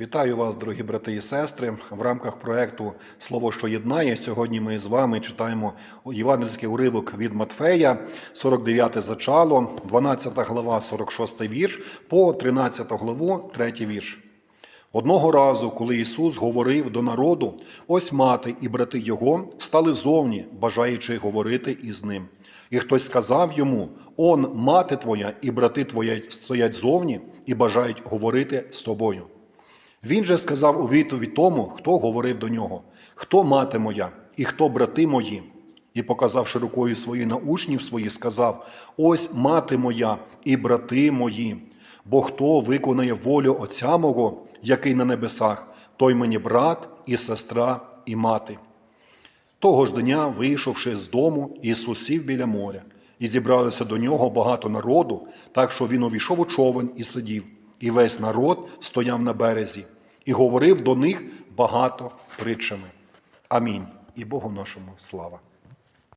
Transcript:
Вітаю вас, дорогі брати і сестри. В рамках проекту Слово, що єднає. Сьогодні ми з вами читаємо євангельський уривок від Матфея, 49 зачало, 12 глава, 46 вірш, по 13 главу, 3 вірш. Одного разу, коли Ісус говорив до народу, ось мати і брати Його стали зовні, бажаючи говорити із ним. І хтось сказав йому: Он, мати твоя і брати твої стоять зовні і бажають говорити з тобою. Він же сказав у відповідь тому, хто говорив до нього: Хто мати моя і хто брати мої? І, показавши рукою свої на учнів своїх, сказав: Ось мати моя і брати мої. Бо хто виконає волю Отця мого, який на небесах, той мені брат і сестра, і мати. Того ж дня, вийшовши з дому, Ісус сів біля моря, і зібралося до нього багато народу, так що він увійшов у човен і сидів, і весь народ стояв на березі, і говорив до них багато притчами. Амінь. І Богу нашому слава.